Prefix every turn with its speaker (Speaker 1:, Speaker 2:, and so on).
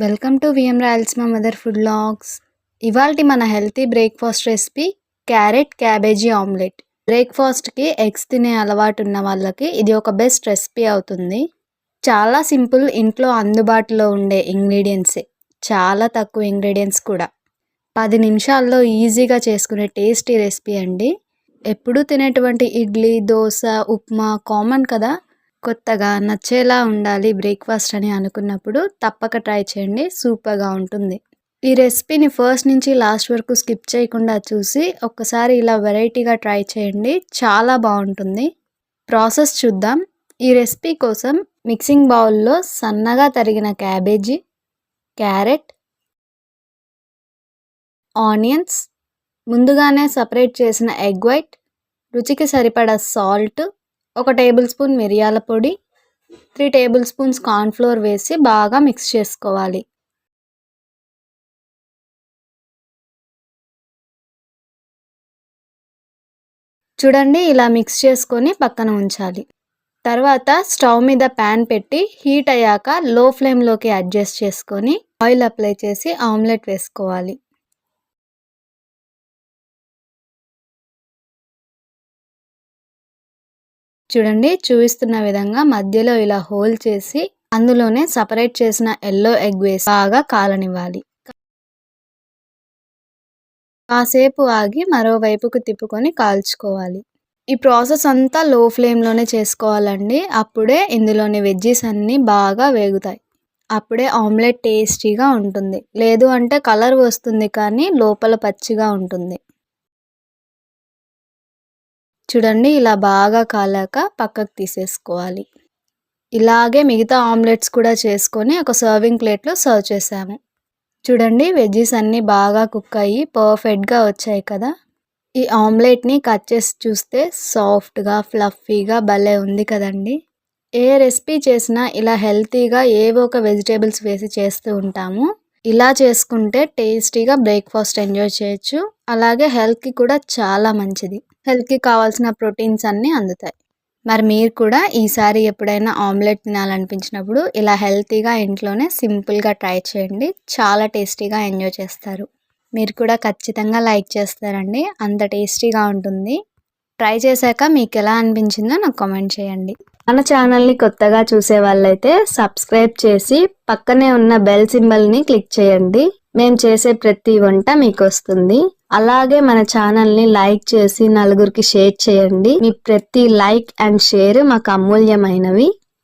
Speaker 1: Welcome to VM royals మా mother food logs ఇవాళ మన healthy breakfast recipe carrot cabbage omelette. బ్రేక్ఫాస్ట్కి eggs తినే అలవాటు ఉన్న వాళ్ళకి ఇది ఒక బెస్ట్ రెసిపీ అవుతుంది. చాలా సింపుల్ ఇంట్లో అందుబాటులో ఉండే ఇంగ్రీడియంట్సే చాలా తక్కువ ఇంగ్రీడియంట్స్ కూడా. పది నిమిషాల్లో ఈజీగా చేసుకునే టేస్టీ రెసిపీ అండి. ఎప్పుడూ తినేటువంటి ఇడ్లీ దోశ ఉప్మా కామన్ కదా? కొత్తగా నచ్చేలా ఉండాలి బ్రేక్ఫాస్ట్ అని అనుకున్నప్పుడు తప్పక ట్రై చేయండి సూపర్గా ఉంటుంది. ఈ రెసిపీని ఫస్ట్ నుంచి లాస్ట్ వరకు స్కిప్ చేయకుండా చూసి ఒక్కసారి ఇలా వెరైటీగా ట్రై చేయండి చాలా బాగుంటుంది. ప్రాసెస్ చూద్దాం. ఈ రెసిపీ కోసం మిక్సింగ్ బౌల్లో సన్నగా తరిగిన క్యాబేజీ క్యారెట్ ఆనియన్స్ ముందుగానే సపరేట్ చేసిన ఎగ్ వైట్ రుచికి సరిపడా సాల్ట్ ఒక టేబుల్ స్పూన్ మిరియాల పొడి త్రీ టేబుల్ స్పూన్స్ కార్న్ఫ్లోర్ వేసి బాగా మిక్స్ చేసుకోవాలి. చూడండి ఇలా మిక్స్ చేసుకొని పక్కన ఉంచాలి. తర్వాత స్టవ్ మీద ప్యాన్ పెట్టి హీట్ అయ్యాక లో ఫ్లేమ్లోకి అడ్జస్ట్ చేసుకొని ఆయిల్ అప్లై చేసి ఆమ్లెట్ వేసుకోవాలి. చూడండి చూపిస్తున్న విధంగా మధ్యలో ఇలా హోల్ చేసి అందులోనే సపరేట్ చేసిన ఎల్లో ఎగ్ వేసి బాగా కాలనివ్వాలి. కాసేపు ఆగి మరోవైపుకు తిప్పుకొని కాల్చుకోవాలి. ఈ ప్రాసెస్ అంతా లో ఫ్లేమ్లోనే చేసుకోవాలండి. అప్పుడే ఇందులోని వెజ్జీస్ అన్నీ బాగా వేగుతాయి. అప్పుడే ఆమ్లెట్ టేస్టీగా ఉంటుంది. లేదు అంటే కలర్ వస్తుంది కానీ లోపల పచ్చిగా ఉంటుంది. చూడండి ఇలా బాగా కాలాక పక్కకు తీసేసుకోవాలి. ఇలాగే మిగతా ఆమ్లెట్స్ కూడా చేసుకొని ఒక సర్వింగ్ ప్లేట్లో సర్వ్ చేసాము. చూడండి వెజ్జీస్ అన్నీ బాగా కుక్ అయ్యి పర్ఫెక్ట్గా వచ్చాయి కదా. ఈ ఆమ్లెట్ని కట్ చేసి చూస్తే సాఫ్ట్గా ఫ్లఫీగా భలే ఉంది కదండి. ఏ రెసిపీ చేసినా ఇలా హెల్తీగా ఏవో ఒక వెజిటేబుల్స్ వేసి చేస్తూ ఉంటాము. ఇలా చేసుకుంటే టేస్టీగా బ్రేక్ఫాస్ట్ ఎంజాయ్ చేయొచ్చు. అలాగే హెల్త్కి కూడా చాలా మంచిది. హెల్త్కి కావాల్సిన ప్రోటీన్స్ అన్నీ అందుతాయి. మరి మీరు కూడా ఈసారి ఎప్పుడైనా ఆమ్లెట్ తినాలనిపించినప్పుడు ఇలా హెల్తీగా ఇంట్లోనే సింపుల్గా ట్రై చేయండి. చాలా టేస్టీగా ఎంజాయ్ చేస్తారు. మీరు కూడా ఖచ్చితంగా లైక్ చేస్తారండి. అంత టేస్టీగా ఉంటుంది. ట్రై చేశాక మీకు ఎలా అనిపించిందో నాకు కామెంట్ చేయండి. మన ఛానల్ని కొత్తగా చూసే వాళ్ళైతే సబ్స్క్రైబ్ చేసి పక్కనే ఉన్న బెల్ సింబల్ని క్లిక్ చేయండి. మేము చేసే ప్రతి వంట మీకు వస్తుంది అలాగే మన ఛానల్ని లైక్ చేసి నలుగురికి షేర్ చేయండి. మీ ప్రతి లైక్ అండ్ షేర్ మాకు అమూల్యమైనవి.